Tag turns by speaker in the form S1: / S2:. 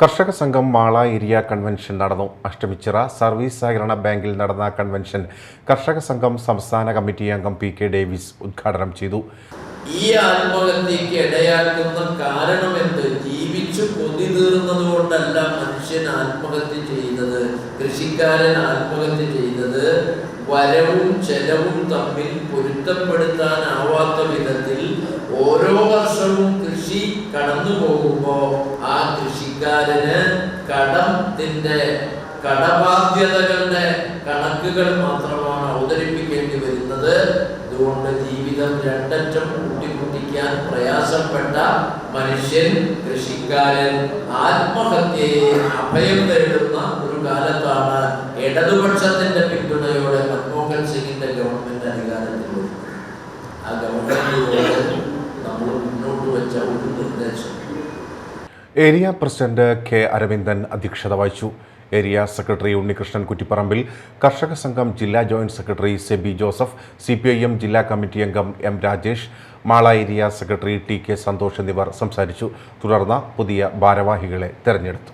S1: കർഷക സംഘം Mala area convention നടന്നു. അഷ്ടമിച്ചിറ സർവീസ് സഹകരണ ബാങ്കിൽ നടന്ന കൺവെൻഷൻ കർഷക സംഘം സംസ്ഥാന കമ്മിറ്റി അംഗം പി കെ ഡേവിസ് ഉദ്ഘാടനം ചെയ്തു.
S2: ഈ ആത്മഹത്യക്ക് ഇടയാക്കുന്ന കാരണം എന്ത്? ജീവിച്ചു കൊതി തീർന്നത് കൊണ്ടല്ല മനുഷ്യൻ ആത്മഹത്യ ചെയ്യുന്നത്. കൃഷിക്കാരൻ ആത്മഹത്യ ചെയ്യുന്നത് വരവും ചെലവും തമ്മിൽ പൊരുത്തപ്പെടുത്താനാവാത്ത വിധത്തിൽ ഓരോ വർഷവും കൃഷി കടന്നു പോകുമ്പോൾ ആ കൃഷിക്കാരന് കടത്തിന്റെ കടബാധ്യതകളുടെ കണക്കുകൾ മാത്രമാണ് അവതരിപ്പിക്കേണ്ടി വരുന്നത്. അതുകൊണ്ട് ജീവിതം രണ്ടറ്റം കൂട്ടിമുട്ടിക്കാൻ പ്രയാസപ്പെട്ട മനുഷ്യൻ കൃഷിക്കാരൻ ആത്മഹത്യയെ അഭയം തേടുന്ന ഒരു കാലത്താണ് ഇടതുപക്ഷത്തിന്റെ പിന്തുണയോടെ മൻമോഹൻ സിംഗിന്റെ ഗവൺമെന്റ് അധികാരത്തിൽ ആ ഗവൺമെന്റിനോട് നമ്മൾ മുന്നോട്ട് വെച്ച ഒരു നിർദ്ദേശം.
S1: ഏരിയ പ്രസിഡന്റ് കെ അരവിന്ദൻ അധ്യക്ഷത വഹിച്ചു. ഏരിയ സെക്രട്ടറി ഉണ്ണികൃഷ്ണൻ കുറ്റിപ്പറമ്പിൽ കർഷക സംഘം ജില്ലാ joint secretary Sebi Joseph C P I M ജില്ലാ കമ്മിറ്റി അംഗം M Rajesh Mala area secretary T K Santhosh എന്നിവർ സംസാരിച്ചു. തുടർന്ന് പുതിയ ഭാരവാഹികളെ തെരഞ്ഞെടുത്തു.